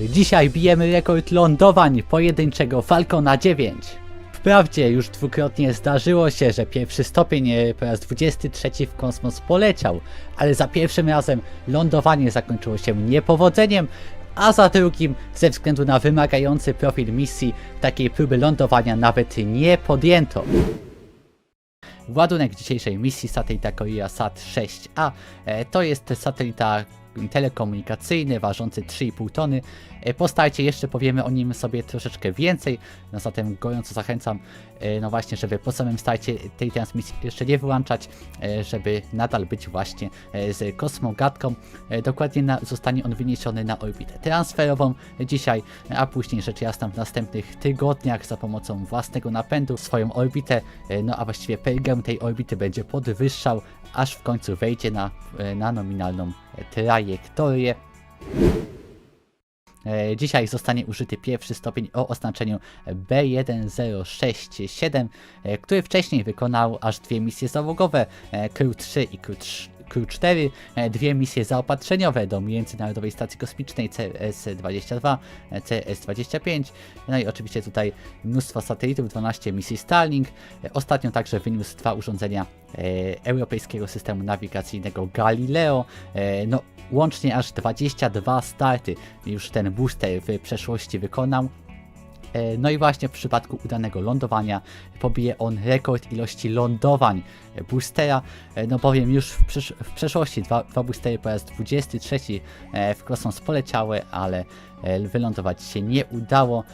Dzisiaj bijemy rekord lądowań pojedynczego Falcona 9. Wprawdzie już dwukrotnie zdarzyło się, że pierwszy stopień e, po raz 23 w kosmos poleciał, ale za pierwszym razem lądowanie zakończyło się niepowodzeniem, a za drugim ze względu na wymagający profil misji takiej próby lądowania nawet nie podjęto. Ładunek dzisiejszej misji satelita Korea Sat 6A e, to jest satelita telekomunikacyjny ważący 3,5 tony. E, Po starcie jeszcze powiemy o nim sobie troszeczkę więcej, no zatem gorąco zachęcam, e, no właśnie, żeby po samym starcie tej transmisji jeszcze nie wyłączać, e, żeby nadal być właśnie z kosmogatką. Dokładnie na, zostanie on wyniesiony na orbitę transferową dzisiaj, a później rzecz jasna w następnych tygodniach za pomocą własnego napędu swoją orbitę, no a właściwie pergę tej orbity będzie podwyższał, aż w końcu wejdzie na, na nominalną trajektorię. E, Dzisiaj zostanie użyty pierwszy stopień o oznaczeniu B1067, e, który wcześniej wykonał aż dwie misje załogowe e, Crew 3 i Crew 3. Crew 4, e, dwie misje zaopatrzeniowe do Międzynarodowej Stacji Kosmicznej CS-22, e, CS-25, no i oczywiście tutaj mnóstwo satelitów, 12 misji Starlink, E, ostatnio także wyniósł dwa urządzenia e, europejskiego systemu nawigacyjnego Galileo, no łącznie aż 22 starty już ten booster w przeszłości wykonał. E, No i właśnie w przypadku udanego lądowania pobije on rekord ilości lądowań boostera, e, no bowiem już w, w przeszłości dwa, dwa boostery po raz 23 e, w kosmos poleciały, ale wylądować się nie udało.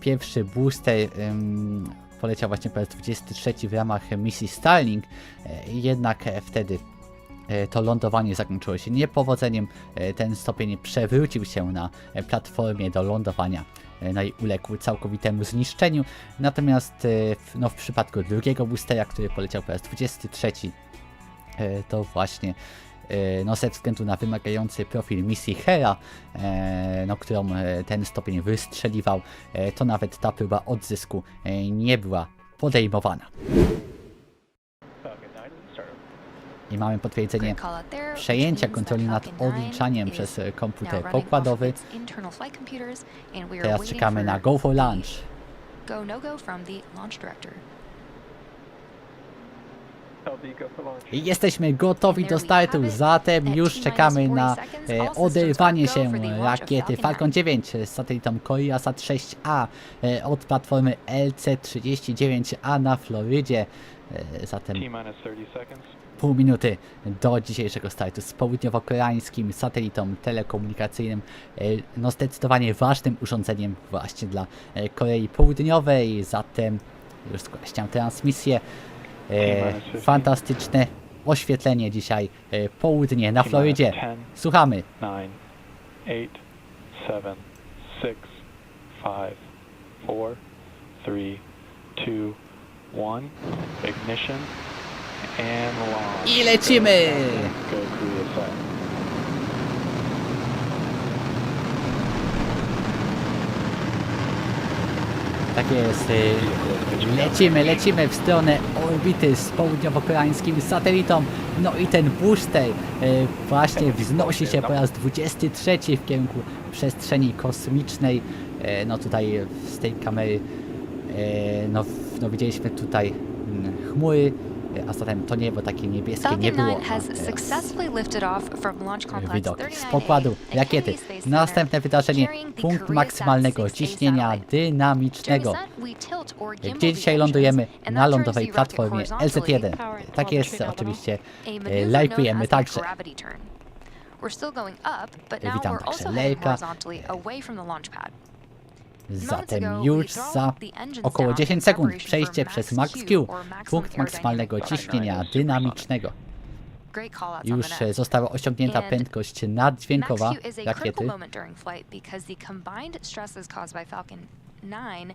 Pierwszy booster em, poleciał właśnie po raz 23 w ramach misji Starlink, jednak wtedy to lądowanie zakończyło się niepowodzeniem. Ten stopień przewrócił się na platformie do lądowania, no i uległ całkowitemu zniszczeniu. Natomiast e, no, w przypadku drugiego boostera, który poleciał po raz 23, e, to właśnie e, no, ze względu na wymagający profil misji Hera, e, no, którą e, ten stopień wystrzeliwał, e, to nawet ta próba odzysku e, nie była podejmowana. I mamy potwierdzenie przejęcia kontroli nad odliczaniem przez komputer pokładowy. Teraz czekamy na Go for Launch. Go no go from the launch director. I Jesteśmy gotowi do startu, zatem już czekamy na e, oderwanie się rakiety Falcon 9 z satelitą Koreasat 6A e, od platformy LC-39A na Florydzie. E, zatem T minus 30 seconds. pół minuty do dzisiejszego startu z południowo-koreańskim satelitą telekomunikacyjnym, e, no zdecydowanie ważnym urządzeniem właśnie dla e, Korei Południowej, zatem już skreślam transmisję. E, fantastyczne oświetlenie dzisiaj, południe na Florydzie. Słuchamy. 9, 8, 7, 6, 5, 4, 3, 2, 1. Ignition. I lecimy! Tak jest. e, Lecimy, lecimy w stronę orbity z południowo-koreańskim satelitą. No i ten booster e, właśnie wznosi się po raz 23 w kierunku przestrzeni kosmicznej. E, No tutaj z tej kamery no, no widzieliśmy tutaj mm, chmury, a zatem to niebo takie niebieskie nie było. 9 has teraz successfully lifted off from launch complex widok 39 z pokładu rakiety. Następne wydarzenie, punkt maksymalnego 6A ciśnienia dynamicznego. gimbal Gdzie dzisiaj lądujemy na lądowej platformie horizontally, LZ1. Tak jest, oczywiście. e, lajkujemy także. Witam także Lejka. Zatem już za około down 10 in sekund przejście przez max Max Q, Q, or maximum punkt maksymalnego ciśnienia dynamicznego. Już e, została osiągnięta prędkość naddźwiękowa rakiety. moment during flight because the combined stresses caused by Falcon 9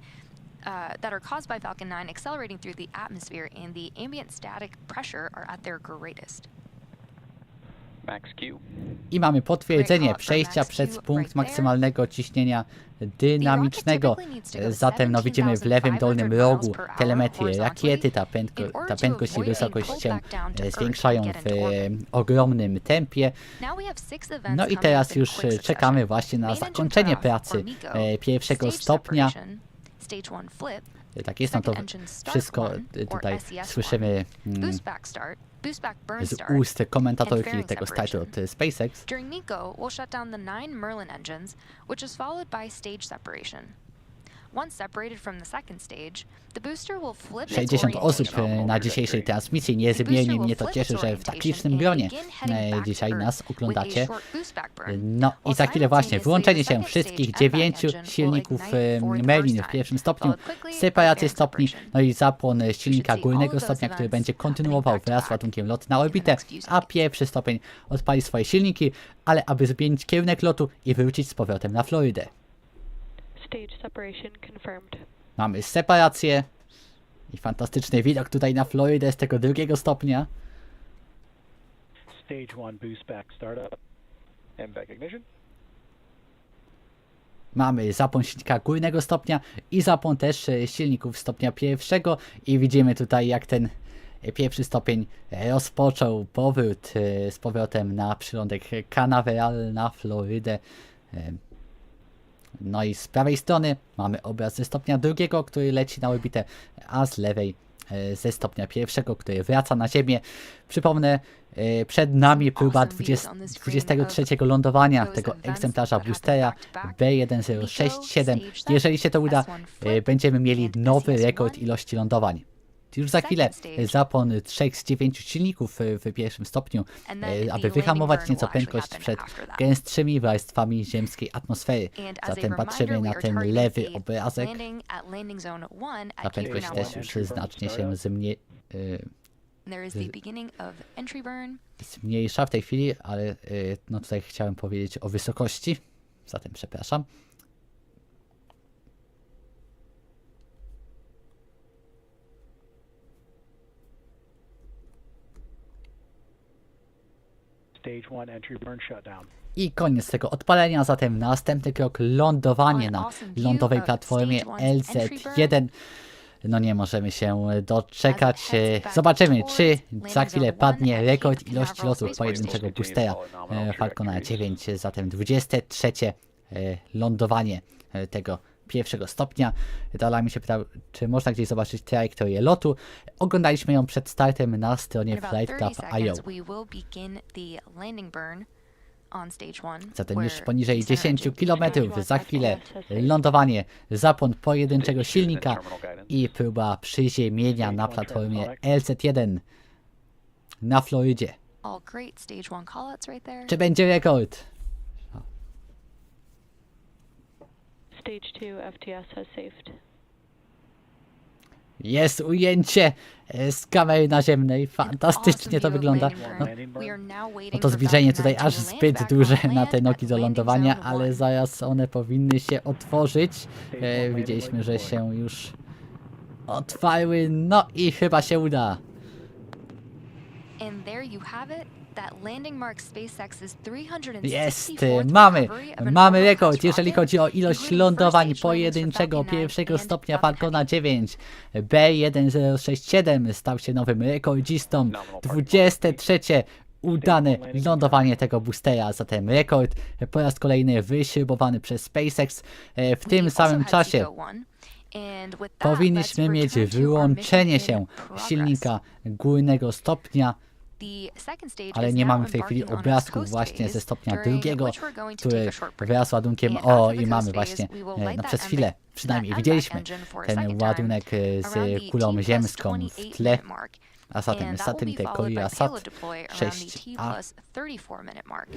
uh, that are caused by Falcon 9 accelerating through the atmosphere and the ambient static pressure are at their greatest. I mamy potwierdzenie przejścia przez punkt maksymalnego ciśnienia dynamicznego. Zatem no widzimy w lewym dolnym 17,500 rogu telemetrię rakiety, ta, prędko, ta prędkość i wysokość się zwiększają w e, ogromnym tempie. No i teraz już e, czekamy właśnie na zakończenie pracy e, pierwszego stopnia. Tak jest, no to wszystko e, or tutaj SES słyszymy mm, z ust komentatorki tego startu od SpaceX. During MECO, we'll shut down the nine Merlin engines, which is followed by stage separation. 60 osób e, na dzisiejszej transmisji. Niezmiernie mnie to cieszy, że w tak licznym gronie e, dzisiaj nas oglądacie. No i za chwilę właśnie wyłączenie się wszystkich dziewięciu silników e, Merlin w pierwszym stopniu, separacji stopni, no i zapłon silnika górnego stopnia, który będzie kontynuował wraz z ładunkiem lot na orbitę, a pierwszy stopień odpali swoje silniki, ale aby zmienić kierunek lotu i wrócić z powrotem na Florydę. Stage separation confirmed. Mamy separację i fantastyczny widok tutaj na Florydę z tego drugiego stopnia. Stage one boost back startup. And back ignition. Mamy zapłon silnika górnego stopnia i zapłon też e, silników stopnia pierwszego i widzimy tutaj jak ten e, pierwszy stopień rozpoczął powrót e, z powrotem na przylądek Canaveral na Florydę. No i z prawej strony mamy obraz ze stopnia drugiego, który leci na orbitę, a z lewej e, ze stopnia pierwszego, który wraca na Ziemię. Przypomnę, e, przed nami próba Awesome views 20, on the screen 23 lądowania tego egzemplarza boostera back-to-back. B1067. Stage Jeżeli się to uda, S1 e, będziemy mieli nowy SES1 rekord ilości lądowań. Już za chwilę stage. zapłon 3 z 9 silników e, w pierwszym stopniu, e, aby wyhamować nieco prędkość przed gęstszymi warstwami ziemskiej atmosfery. Zatem patrzymy na ten lewy obrazek. Ta prędkość też już znacznie się zmniejsza w tej chwili, ale no tutaj chciałem powiedzieć o wysokości, zatem przepraszam. Stage one entry burn shutdown. I koniec tego odpalenia, zatem następny krok lądowanie na lądowej platformie LZ1. No nie możemy się doczekać. E, Zobaczymy, czy za chwilę padnie rekord ilości lotów pojedynczego boostera e, Falcona 9, zatem 23 e, lądowanie tego pierwszego stopnia. Dala mi się pytał, czy można gdzieś zobaczyć trajektorię lotu. Oglądaliśmy ją przed startem na stronie In about 30 flightclub.io. Zatem już poniżej the center 10 engine km za chwilę lądowanie, zapłon pojedynczego silnika i próba przyziemienia na platformie LZ1 na Florydzie. Czy będzie rekord? Stage 2 FTS has saved. Jest ujęcie e, z kamery naziemnej. Fantastycznie to wygląda. No, no to zbliżenie tutaj 9 aż zbyt duże na te nogi do lądowania, ale zaraz one powinny się otworzyć. E, widzieliśmy, że się już otwarły. No i chyba się uda. And there you have it. That landing marks SpaceX's 364th Jest, y, mamy, mamy rekord, jeżeli chodzi o ilość lądowań pojedynczego Falcon 9 pierwszego stopnia Falcon Falcona Heavy. 9. B1067 stał się nowym rekordzistą. 23 udane lądowanie tego boostera, zatem rekord po raz kolejny wyśrubowany przez SpaceX. E, W tym samym czasie powinniśmy mieć wyłączenie się silnika górnego stopnia. The second stage ale nie mamy w tej chwili obrazków właśnie ze stopnia drugiego, which we're going to który take a short break. wraz z ładunkiem And O i mamy właśnie, e, no przez chwilę przynajmniej widzieliśmy MVac engine for a ten ładunek e, around z kulą ziemską 28 w tle, a zatem satelitę followed by Korea-Sat payload deploy around the T 6A. plus 34 minute mark.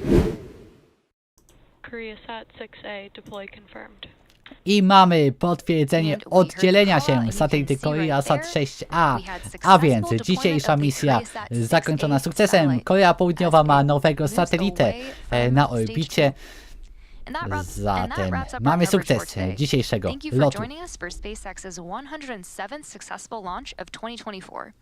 KoreaSat 6A deploy confirmed. I mamy potwierdzenie oddzielenia się satelity can see right Korea-Sat there 6A. we had A successful więc dzisiejsza misja zakończona 6A sukcesem. Korea Południowa ma nowego satelitę e, na orbicie. Zatem mamy sukces today. dzisiejszego lotu.